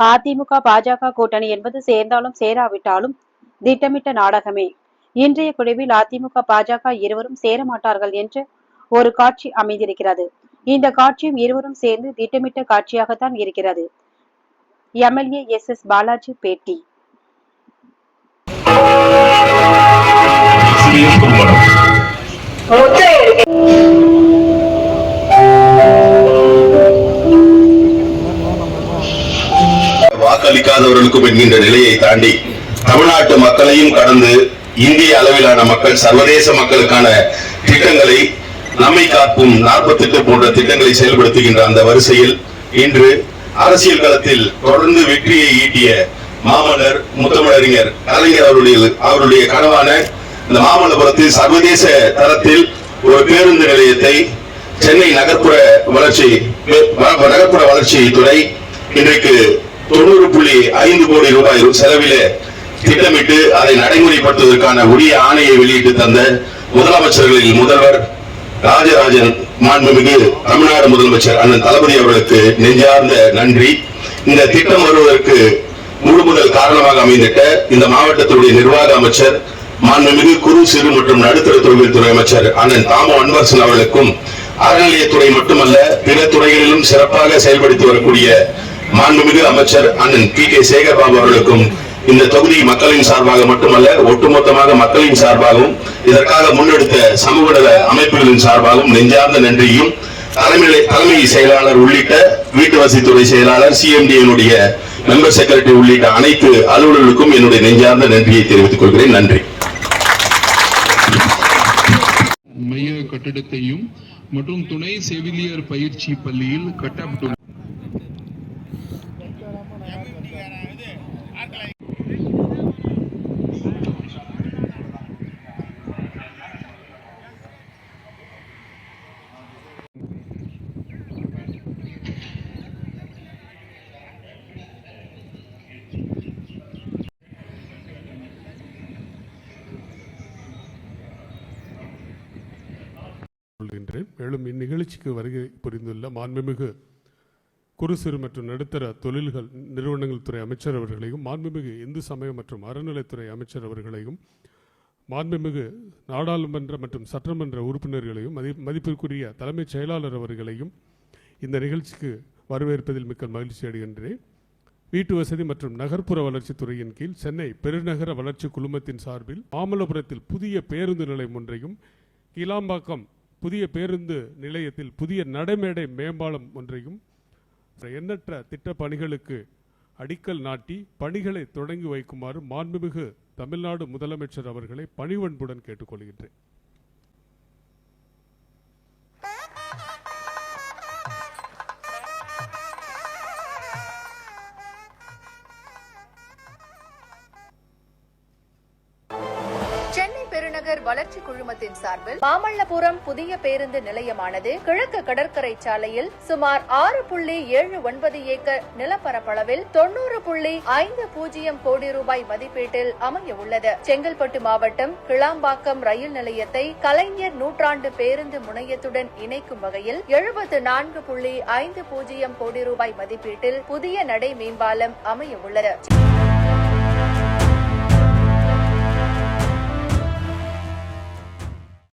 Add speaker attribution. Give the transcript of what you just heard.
Speaker 1: அதிமுக பாஜக கூட்டணி என்பது சேர்ந்தாலும் சேராவிட்டாலும் திட்டமிட்ட நாடகமே. இன்றைய குழுவில் அதிமுக பாஜக இருவரும் சேர மாட்டார்கள் என்று ஒரு காட்சி அமைந்திருக்கிறது. இந்த காட்சியும் இருவரும் சேர்ந்து திட்டமிட்ட காட்சியாகத்தான் இருக்கிறது. எம்எல்ஏ எஸ் எஸ் பாலாஜி பேட்டி.
Speaker 2: வாக்களிக்காதவர்களுக்கும் என்கின்ற நிலையை தாண்டி தமிழ்நாட்டு மக்களையும் கடந்து இந்திய அளவிலான மக்கள் சர்வதேச மக்களுக்கான திட்டங்களை நம்மை காக்கும் நாற்பத்தெட்டு போன்ற திட்டங்களை செயல்படுத்துகின்ற அந்த வரிசையில் இன்று அரசியல் களத்தில் தொடர்ந்து வெற்றியை ஈட்டிய மாமன்னர் முத்தமிழறிஞர் கலைஞர் அவருடைய அவருடைய கனவான இந்த மாமல்லபுரத்தில் சர்வதேச தரத்தில் ஒரு பேருந்து நிலையத்தை சென்னை நகர்ப்புற வளர்ச்சி நகர்ப்புற வளர்ச்சி துறை இன்றைக்கு தொண்ணூறு புள்ளி ஐந்து கோடி ரூபாய் செலவிலே திட்டமிட்டு அதை நடைமுறைப்படுத்துவதற்கான உரிய ஆணையை வெளியிட்டு தந்த முதலமைச்சர்களில் முதல்வர் ராஜராஜன் மாண்புமிகு தமிழ்நாடு முதலமைச்சர் அண்ணன் தளபதி அவர்களுக்கு நெஞ்சார்ந்த நன்றி. இந்த திட்டம் வருவதற்கு முழு முதல் காரணமாக அமைந்திட்ட இந்த மாவட்டத்துடைய நிர்வாக அமைச்சர் மாண்புமிகு குறு சிறு மற்றும் நடுத்தர தொழில் துறை அமைச்சர் அண்ணன் தாமோ அன்பரசன் அவர்களுக்கும் அறநிலையத்துறை மட்டுமல்ல பிற துறைகளிலும் சிறப்பாக செயல்படுத்தி வரக்கூடிய மாண்புமிகு அமைச்சர் அண்ணன் பி கே சேகர்பாபு அவர்களுக்கும் இந்த தொகுதி மக்களின் சார்பாக மட்டுமல்ல ஒட்டுமொத்தமாக மக்களின் சார்பாகவும் இதற்காக முன்னெடுத்த சமூக நல அமைப்புகளின் சார்பாகவும் நெஞ்சார்ந்த நன்றியும் தலைமை தலைமை செயலாளர் உள்ளிட்ட வீட்டு வசதித்துறை செயலாளர் சிஎம்டியினுடைய மெம்பர் செக்ரட்டரி உள்ளிட்ட அனைத்து அலுவலர்களுக்கும் என்னுடைய நெஞ்சார்ந்த நன்றியை தெரிவித்துக் கொள்கிறேன். நன்றி.
Speaker 3: மைய கட்டிடத்தையும் மற்றும் துணை செவிலியர் பயிற்சி பள்ளியில் கட்டப்பட்டுள்ள
Speaker 4: கொள்கின்றேன். மேலும் இந்நிகழ்ச்சிக்கு வருகை புரிந்துள்ள மாண்புமிகு குறு சிறு மற்றும் நடுத்தர தொழில்கள் நிறுவனங்கள் துறை அமைச்சர் அவர்களையும் மாண்புமிகு இந்து சமயம் மற்றும் அறநிலைத்துறை அமைச்சர் அவர்களையும் மாண்புமிகு நாடாளுமன்ற மற்றும் சட்டமன்ற உறுப்பினர்களையும் மதி மதிப்பிற்குரிய தலைமைச் செயலாளர் அவர்களையும் இந்த நிகழ்ச்சிக்கு வரவேற்பதில் மிக்க மகிழ்ச்சி அடைகின்றேன். வீட்டு வசதி மற்றும் நகர்ப்புற வளர்ச்சித் துறையின் கீழ் சென்னை பெருநகர வளர்ச்சி குழுமத்தின் சார்பில் மாமல்லபுரத்தில் புதிய பேருந்து நிலையம் ஒன்றையும் கீழாம்பாக்கம் புதிய பேருந்து நிலையத்தில் புதிய நடைமேடை மேம்பாலம் ஒன்றையும் எண்ணற்ற திட்ட பணிகளுக்கு அடிக்கல் நாட்டி பணிகளை தொடங்கி வைக்குமாறு மாண்புமிகு தமிழ்நாடு முதலமைச்சர் அவர்களை பணிவன்புடன் கேட்டுக்கொள்கின்றேன்.
Speaker 5: சென்னை வளர்ச்சி குழுமத்தின் சார்பில் மாமல்லபுரம் புதிய பேருந்து நிலையமானது கிழக்கு கடற்கரை சாலையில் சுமார் ஆறு புள்ளி ஏழு ஒன்பது ஏக்கர் நிலப்பரப்பளவில் தொண்ணூறு புள்ளி ஐந்து பூஜ்ஜியம் கோடி ரூபாய் மதிப்பீட்டில் அமைய உள்ளது. செங்கல்பட்டு மாவட்டம் கிளாம்பாக்கம் ரயில் நிலையத்தை கலைஞர் நூற்றாண்டு பேருந்து முனையத்துடன் இணைக்கும் வகையில் எழுபத்து நான்கு புள்ளி ஐந்து பூஜ்ஜியம் கோடி ரூபாய் மதிப்பீட்டில் புதிய நடை மேம்பாலம் அமைய உள்ளது.